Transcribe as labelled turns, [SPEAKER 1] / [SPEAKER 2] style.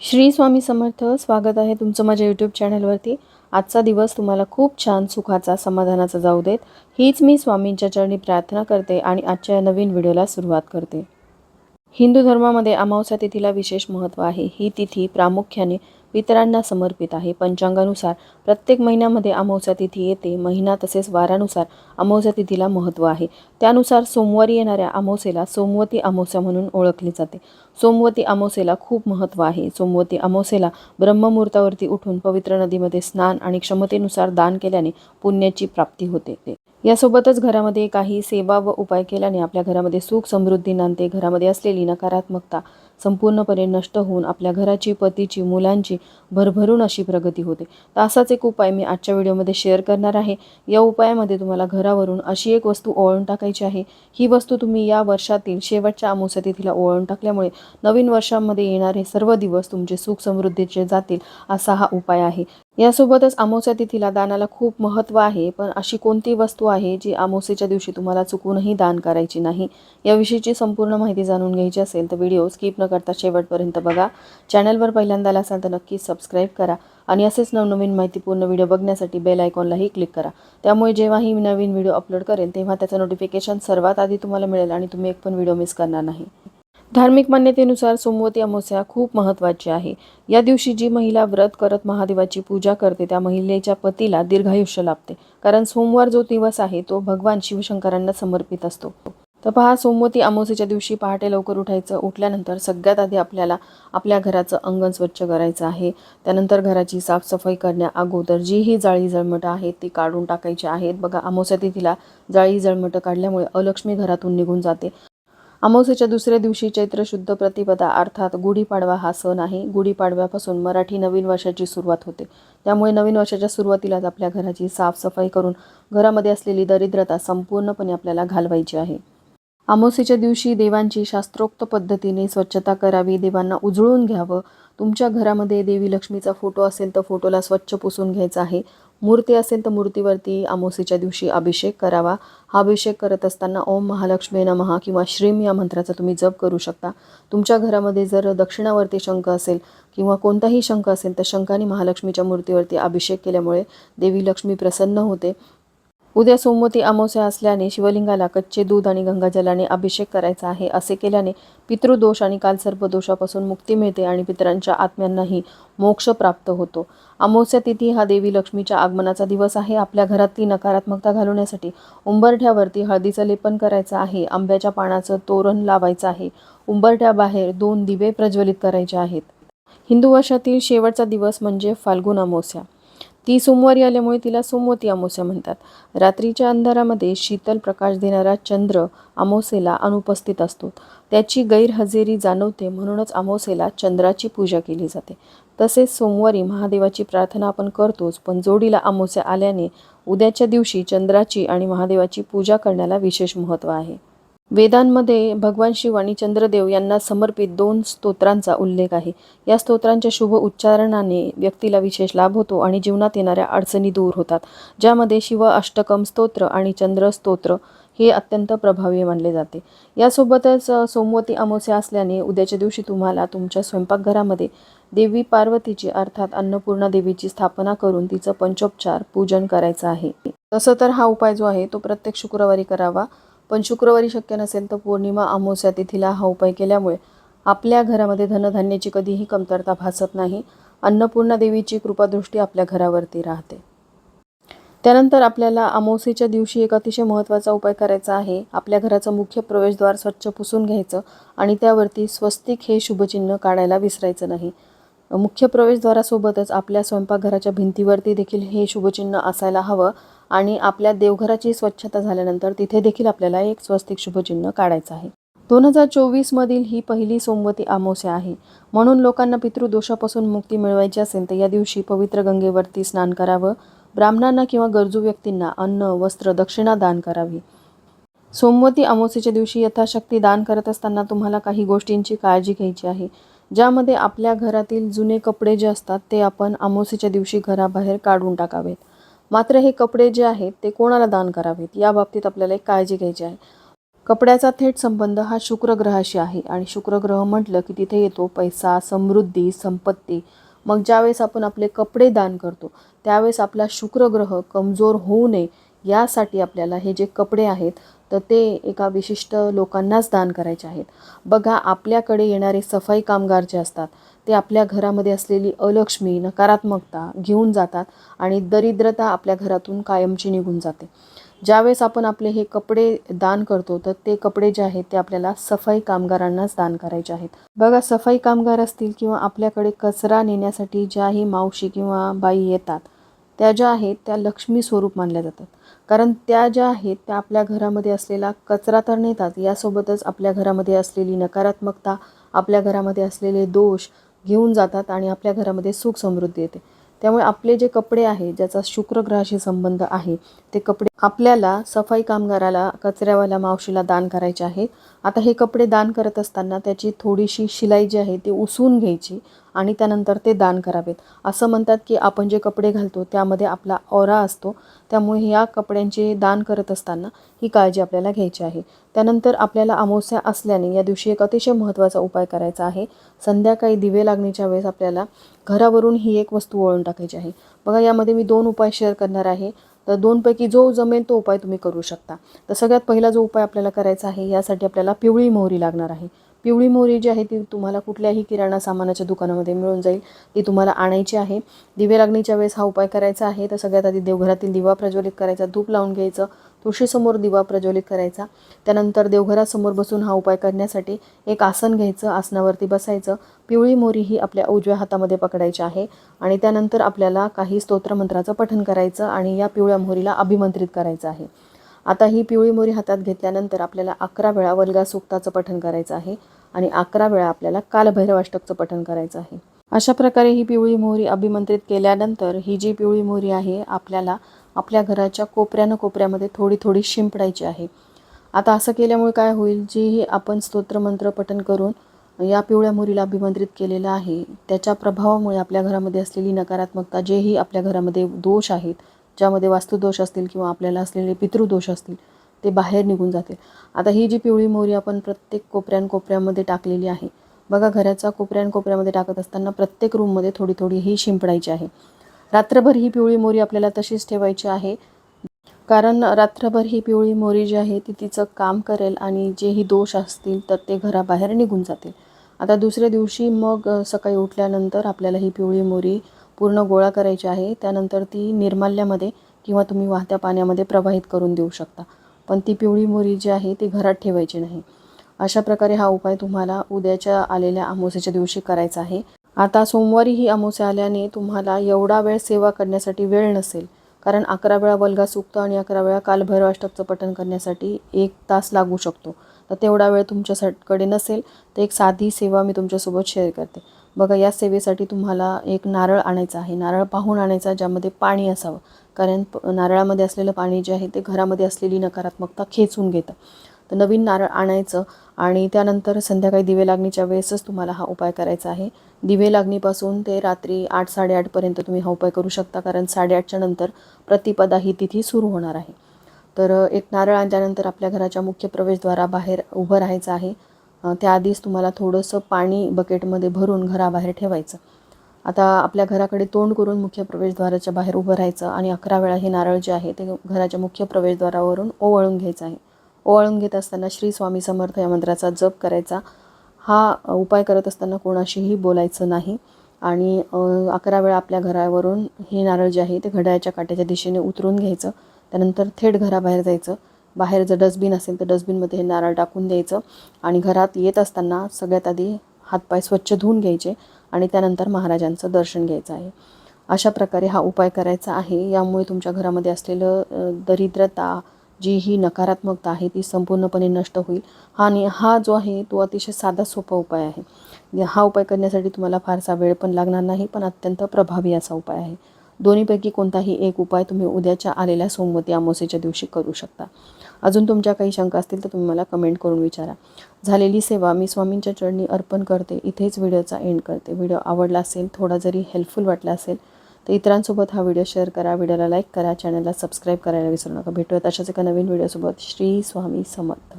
[SPEAKER 1] श्री स्वामी समर्थ स्वागत आहे तुमचं माझ्या यूट्यूब चॅनलवरती आजचा दिवस तुम्हाला खूप छान सुखाचा समाधानाचा जाऊ देत. हीच मी स्वामींच्या चरणी प्रार्थना करते आणि आजच्या या नवीन व्हिडिओला सुरुवात करते. हिंदू धर्मामध्ये अमावस्या तिथीला विशेष महत्त्व आहे. ही तिथी प्रामुख्याने पितरांना समर्पित आहे. पंचांगानुसार प्रत्येक महिन्यामध्ये अमावस्या तिथी येते. महिना तसेच वारानुसार अमावस्या तिथीला महत्त्व आहे. त्यानुसार सोमवारी येणाऱ्या अमावस्येला सोमवती अमावस्या म्हणून ओळखली जाते. सोमवती अमावस्येला खूप महत्त्व आहे. सोमवती अमावस्येला ब्रह्ममुहूर्तावरती उठून पवित्र नदीमध्ये स्नान आणि क्षमतेनुसार दान केल्याने पुण्याची प्राप्ती होते. यासोबतच घरामध्ये काही सेवा व उपाय केल्याने आपल्या घरामध्ये सुख समृद्धी नांदते. घरामध्ये असलेली नकारात्मकता संपूर्णपणे नष्ट होऊन आपल्या घराची पतीची मुलांची भरभरून अशी प्रगती होते. तर असाच एक उपाय मी आजच्या व्हिडिओमध्ये शेअर करणार आहे. या उपायामध्ये तुम्हाला घरावरून अशी एक वस्तू ओळून टाकायची आहे. ही वस्तू तुम्ही या वर्षातील शेवटच्या अमुसती तिला ओळून टाकल्यामुळे नवीन वर्षामध्ये येणारे सर्व दिवस तुमचे सुख समृद्धीचे जातील असा हा उपाय आहे. यासोबतच अमावस्या तिथीला दानाला खूप महत्त्व आहे पण अशी कोणती वस्तू आहे जी अमावस्येच्या दिवशी तुम्हाला चुकूनही दान करायची नाही? याविषयीची संपूर्ण माहिती जाणून घ्यायची असेल तर व्हिडिओ स्किप न करता शेवटपर्यंत बघा. चॅनलवर पहिल्यांदा आला असाल तर नक्की सबस्क्राईब करा आणि असेच नवनवीन माहितीपूर्ण व्हिडिओ बघण्यासाठी बेल आयकॉनलाही क्लिक करा. त्यामुळे जेव्हाही मी नवीन व्हिडिओ अपलोड करेन तेव्हा त्याचं नोटिफिकेशन सर्वात आधी तुम्हाला मिळेल आणि तुम्ही एक पण व्हिडिओ मिस करणार नाही. धार्मिक मान्यतेनुसार सोमवती अमावस्या खूप महत्त्वाची आहे. या दिवशी जी महिला व्रत करत महादेवाची पूजा करते त्या महिलेच्या पतीला दीर्घायुष्य लाभते. कारण सोमवार जो दिवस आहे तो भगवान शिवशंकरांना समर्पित असतो. तर पहा सोमवती अमावस्येच्या दिवशी पहाटे लवकर उठायचं उठल्यानंतर सगळ्यात आधी आपल्याला आपल्या घराचं अंगण स्वच्छ करायचं आहे. त्यानंतर घराची साफसफाई करण्या अगोदर जी ही जाळी जळमटं आहेत ती काढून टाकायची आहेत. बघा अमावस्या तिथीला जाळी जळमटं काढल्यामुळे अलक्ष्मी घरातून निघून जाते. अमावस्येच्या दुसऱ्या दिवशी चैत्र शुद्ध प्रतिपदा अर्थात गुढीपाडवा हा सण आहे. गुढीपाडव्यापासून मराठी नवीन वर्षाची सुरुवात होते. त्यामुळे नवीन वर्षाच्या सुरुवातीलाच आपल्या घराची साफसफाई करून घरामध्ये असलेली दरिद्रता संपूर्णपणे आपल्याला घालवायची आहे. अमावस्येच्या दिवशी देवांची शास्त्रोक्त पद्धतीने स्वच्छता करावी देवांना उजळून घ्यावं. तुमच्या घरामध्ये देवी लक्ष्मीचा फोटो असेल तर फोटोला स्वच्छ पुसून घ्यायचा आहे. मूर्ती असेल तर मूर्तीवरती अमावस्येच्या दिवशी अभिषेक करावा. हा अभिषेक करत असताना ओम महालक्ष्मी नमहा किंवा श्रीम या मंत्राचा तुम्ही जप करू शकता. तुमच्या घरामध्ये जर दक्षिणावरती शंख असेल किंवा कोणताही शंख असेल तर शंखाने महालक्ष्मीच्या मूर्तीवरती अभिषेक केल्यामुळे देवी लक्ष्मी प्रसन्न होते. उद्या सोमवती अमावस्या असल्याने शिवलिंगाला कच्चे दूध आणि गंगाजलाने अभिषेक करायचा आहे असे केल्याने पितृदोष आणि कालसर्पदोषापासून मुक्ती मिळते आणि पितरांच्या आत्म्यांनाही मोक्ष प्राप्त होतो. अमावस्या तिथी हा देवी लक्ष्मीच्या आगमनाचा दिवस आहे. आपल्या घरातली नकारात्मकता घालवण्यासाठी उंबरठ्यावरती हळदीचं लेपन करायचं आहे. आंब्याच्या पानाचं तोरण लावायचं आहे. उंबरठ्याबाहेर दोन दिवे प्रज्वलित करायचे आहेत. हिंदू वर्षातील शेवटचा दिवस म्हणजे फाल्गुन अमावस्या. ती सोमवारी आल्यामुळे तिला सोमवती अमावस्या म्हणतात. रात्रीच्या अंधारामध्ये शीतल प्रकाश देणारा चंद्र अमावस्येला अनुपस्थित असतो. त्याची गैरहजेरी जाणवते म्हणूनच अमावस्येला चंद्राची पूजा केली जाते. तसेच सोमवारी महादेवाची प्रार्थना आपण करतोच पण जोडीला अमावस्या आल्याने उद्याच्या दिवशी चंद्राची आणि महादेवाची पूजा करण्याला विशेष महत्त्व आहे. वेदांमध्ये भगवान शिव आणि चंद्रदेव यांना समर्पित दोन स्तोत्रांचा उल्लेख आहे. या स्तोत्रांच्या शुभ उच्चारणाने व्यक्तीला विशेष लाभ होतो आणि जीवनात येणाऱ्या अडचणी दूर होतात. ज्यामध्ये शिव अष्टकम स्तोत्र आणि चंद्र स्तोत्र हे अत्यंत प्रभावी मानले जाते. यासोबतच सोमवती अमावस्या असल्याने उद्याच्या दिवशी तुम्हाला तुमच्या स्वयंपाकघरामध्ये देवी पार्वतीची अर्थात अन्नपूर्णा देवीची स्थापना करून तिचं पंचोपचार पूजन करायचं आहे. तसं तर हा उपाय जो आहे तो प्रत्येक शुक्रवारी करावा. पण शुक्रवारी शक्य नसेल तर पौर्णिमा अमावस्या तिथीला हा उपाय केल्यामुळे आपल्या घरामध्ये धनधान्याची कधीही कमतरता भासत नाही. अन्नपूर्णा देवीची कृपादृष्टी आपल्या घरावरती राहते. त्यानंतर आपल्याला अमावस्येच्या दिवशी एक अतिशय महत्त्वाचा उपाय करायचा आहे. आपल्या घराचं मुख्य प्रवेशद्वार स्वच्छ पुसून घ्यायचं आणि त्यावरती स्वस्तिक हे शुभचिन्ह काढायला विसरायचं नाही. मुख्य प्रवेशद्वारासोबतच आपल्या स्वयंपाकघराच्या भिंतीवरती देखील हे शुभचिन्ह असायला हवं. आणि आपल्या देवघराची स्वच्छता झाल्यानंतर तिथे देखील आपल्याला एक स्वस्तिक शुभचिन्ह काढायचं आहे. दोन हजार चोवीसमधील ही पहिली सोमवती अमावस्या आहे. म्हणून लोकांना पितृदोषापासून मुक्ती मिळवायची असेल तर या दिवशी पवित्र गंगेवरती स्नान करावं. ब्राह्मणांना किंवा गरजू व्यक्तींना अन्न वस्त्र दक्षिणा दान करावी. सोमवती अमावस्येच्या दिवशी यथाशक्ती दान करत असताना तुम्हाला काही गोष्टींची काळजी घ्यायची आहे. ज्यामध्ये आपल्या घरातील जुने कपडे जे असतात ते आपण अमावस्येच्या दिवशी घराबाहेर काढून टाकावेत. मात्र हे कपडे जे आहेत ते कोणाला दान करावेत? या बाबतीत आपल्याला एक काळजी घ्यायची आहे. कपड्याचा थेट संबंध हा शुक्र ग्रहाशी आहे आणि शुक्र ग्रह म्हटलं की तिथे येतो पैसा समृद्धी संपत्ती. मग ज्यावेळेस आपण आपले कपडे दान करतो त्यावेळेस आपला शुक्र ग्रह कमजोर होऊ नये यासाठी आपल्याला हे जे कपडे आहेत तर ते एका विशिष्ट लोकांनाच दान करायचे आहेत. बघा आपल्याकडे येणारे सफाई कामगार जे असतात ते आपल्या घरामध्ये असलेली अलक्ष्मी नकारात्मकता घेऊन जातात आणि दरिद्रता आपल्या घरातून कायमची निघून जाते. ज्यावेळेस आपण आपले हे कपडे दान करतो तर ते कपडे जे आहेत ते आपल्याला सफाई कामगारांनाच दान करायचे आहेत. बघा सफाई कामगार असतील किंवा आपल्याकडे कचरा नेण्यासाठी ज्याही मावशी किंवा बाई येतात त्या ज्या आहेत त्या लक्ष्मी स्वरूप मानल्या जातात. कारण त्या ज्या आहेत त्या आपल्या घरामध्ये असलेला कचरा तर नेतात यासोबतच आपल्या घरामध्ये असलेली नकारात्मकता आपल्या घरामध्ये असलेले दोष घेऊन जातात आणि आपल्या घरामध्ये सुख समृद्धी येते. त्यामुळे आपले जे कपडे आहे ज्याचा शुक्र ग्रहाशी संबंध आहे ते कपडे आपल्याला सफाई कामगाराला कचऱ्यावाल्या मावशीला दान करायचे आहे आता हे कपडे दान करत असताना त्याची थोडीशी शिलाई जी आहे ती उसवून घ्यायची. आणि त्यानंतर ते दान करावेत. असं म्हणतात की आपण जे कपडे घालतो त्यामध्ये आपला ओरा असतो. त्यामुळे या कपड्यांचे दान करत असताना ही काळजी आपल्याला घ्यायची आहे. त्यानंतर आपल्याला अमावस्या असल्याने या दिवशी एक अतिशय महत्त्वाचा उपाय करायचा आहे. संध्याकाळी दिवे लागण्याच्या वेळेस आपल्याला घरावरून ही एक वस्तू वळून टाकायची आहे. बघा यामध्ये मी दोन उपाय शेअर करणार आहे. तर दोनपैकी जो जमेल तो उपाय तुम्ही करू शकता. तर सगळ्यात पहिला जो उपाय आपल्याला करायचा आहे यासाठी आपल्याला पिवळी मोहरी लागणार आहे. पिवळी मोहरी जी आहे ती तुम्हाला कुठल्याही किराणा सामानाच्या दुकानामध्ये मिळून जाईल. ती तुम्हाला आणायची आहे. दिवे लागणीच्या वेळेस हा उपाय करायचा आहे. तर सगळ्यात आधी देवघरातील दिवा प्रज्वलित करायचा. धूप लावून घ्यायचं. तुळशीसमोर दिवा प्रज्वलित करायचा. त्यानंतर देवघरासमोर बसून हा उपाय करण्यासाठी एक आसन घ्यायचं. आसनावरती बसायचं. पिवळी मोरी ही आपल्या उजव्या हातामध्ये पकडायची आहे. आणि त्यानंतर आपल्याला काही स्तोत्रमंत्राचं पठन करायचं आणि या पिवळ्या मोहरीला अभिमंत्रित करायचं आहे. आता ही पिवळी मोरी हातात घेतल्यानंतर आपल्याला अकरा वेळा वल्गा सुक्ताचं पठन करायचं आहे. आणि अकरा वेळा आपल्याला कालभैरवाष्टकचं पठण करायचं आहे. अशा प्रकारे ही पिवळी मोहरी अभिमंत्रित केल्यानंतर ही जी पिवळी मोहरी आहे आपल्याला आपल्या घराच्या कोपऱ्यानं कोपऱ्यामध्ये थोडी थोडी शिंपडायची आहे. आता असं केल्यामुळे काय होईल? जीही आपण स्तोत्रमंत्र पठण करून या पिवळ्या मोरीला अभिमंत्रित केलेलं आहे त्याच्या प्रभावामुळे आपल्या घरामध्ये असलेली नकारात्मकता जेही आपल्या घरामध्ये दोष आहेत ज्यामध्ये वास्तुदोष असतील किंवा आपल्याला असलेले पितृदोष असतील ते बाहेर निघून जातील. आता ही जी पिवळी मोहरी आपण प्रत्येक कोपऱ्यान कोपऱ्यामध्ये टाकलेली आहे बघा घराच्या कोपऱ्यान कोपऱ्यामध्ये टाकत असताना प्रत्येक रूममध्ये थोडी थोडी ही शिंपडायची आहे. रात्रभर ही पिवळी मोरी आपल्याला तशीच ठेवायची आहे. कारण रात्रभर ही पिवळी मोरी जी आहे ती तिचं काम करेल आणि जेही दोष असतील तर ते घराबाहेर निघून जातील. आता दुसऱ्या दिवशी मग सकाळी उठल्यानंतर आपल्याला ही पिवळी मोरी पूर्ण गोळा करायची आहे. त्यानंतर ती निर्माल्यामध्ये किंवा तुम्ही वाहत्या पाण्यामध्ये प्रवाहित करून देऊ शकता. पण ती पिवळी मोरी जी आहे ती घरात ठेवायची नाही. अशा प्रकारे हा उपाय तुम्हाला उद्याच्या आलेल्या अमावस्याच्या दिवशी करायचा आहे. आता सोमवारी ही अमावस्या आल्याने तुम्हाला एवढा वेळ सेवा करण्यासाठी वेळ नसेल. कारण अकरा वेळा वल्गा सुक्त आणि अकरा वेळा कालभैरवाष्टकचं पठण करण्यासाठी एक तास लागू शकतो. तर तेवढा वेळ तुमच्याकडे नसेल तर एक साधी सेवा मी तुमच्यासोबत शेअर करते. बघा या सेवेसाठी तुम्हाला एक नारळ आणायचा आहे. नारळ पाहून आणायचा ज्यामध्ये पाणी असावं. कारण नारळामध्ये असलेलं पाणी जे आहे ते घरामध्ये असलेली नकारात्मकता खेचून घेतं. तर नवीन नारळ आणायचं आणि त्यानंतर संध्याकाळी दिवे लागणीच्या वेळेसच तुम्हाला हा उपाय करायचा आहे. दिवे लागणीपासून ते रात्री आठ साडेआठपर्यंत तुम्ही हा उपाय करू शकता कारण साडेआठच्या नंतर प्रतिपदा ही तिथी सुरू होणार आहे. तर एक नारळ आणल्यानंतर आपल्या घराच्या मुख्य प्रवेशद्वाराबाहेर उभं राहायचं आहे. त्याआधीच तुम्हाला थोडंसं पाणी बकेटमध्ये भरून घराबाहेर ठेवायचं. आता आपल्या घराकडे तोंड करून मुख्य प्रवेशद्वाराच्या बाहेर उभं राहायचं आणि अकरा वेळा हे नारळ जे आहे ते घराच्या मुख्य प्रवेशद्वारावरून ओवाळून घ्यायचं आहे. ओवाळून घेत असताना श्री स्वामी समर्थ या मंत्राचा जप करायचा. हा उपाय करत असताना कोणाशीही बोलायचं नाही आणि अकरा वेळा आपल्या घरावरून हे नारळ जे आहे ते घड्याळ्याच्या काट्याच्या दिशेने उतरून घ्यायचं. त्यानंतर थेट घराबाहेर जायचं. बाहेर जर डस्टबिन असेल तर डस्टबिनमध्ये हे नारळ टाकून द्यायचं आणि घरात येत असताना सगळ्यात आधी हातपाय स्वच्छ धुवून घ्यायचे आणि त्यानंतर महाराजांचं दर्शन घ्यायचं आहे. अशा प्रकारे हा उपाय करायचा आहे. यामुळे तुमच्या घरामध्ये असलेलं दरिद्रता जी ही नकारात्मकता आहे ती संपूर्णपणे नष्ट होईल. हा आणि हा जो आहे तो अतिशय साधा सोपा उपाय आहे. हा उपाय करण्यासाठी तुम्हाला फारसा वेळ पण लागणार नाही पण अत्यंत प्रभावी असा उपाय आहे. दोन्हीपैकी कोणताही एक उपाय तुम्ही उद्याच्या आलेल्या सोमवती अमावस्येच्या दिवशी करू शकता. अजून तुमच्या काही शंका असतील तर तुम्ही मला कमेंट करून विचारा. झालेली सेवा मी स्वामींच्या चरणी अर्पण करते इथेच व्हिडिओचा एंड करते. व्हिडिओ आवडला असेल थोडा जरी हेल्पफुल वाटला असेल तर इतरांसोबत हा व्हिडिओ शेअर करा. व्हिडिओला लाईक करा चॅनलला सबस्क्राईब करायला विसरू नका. भेटूयात अशाच एका नवीन व्हिडिओसोबत. श्री स्वामी समर्थ.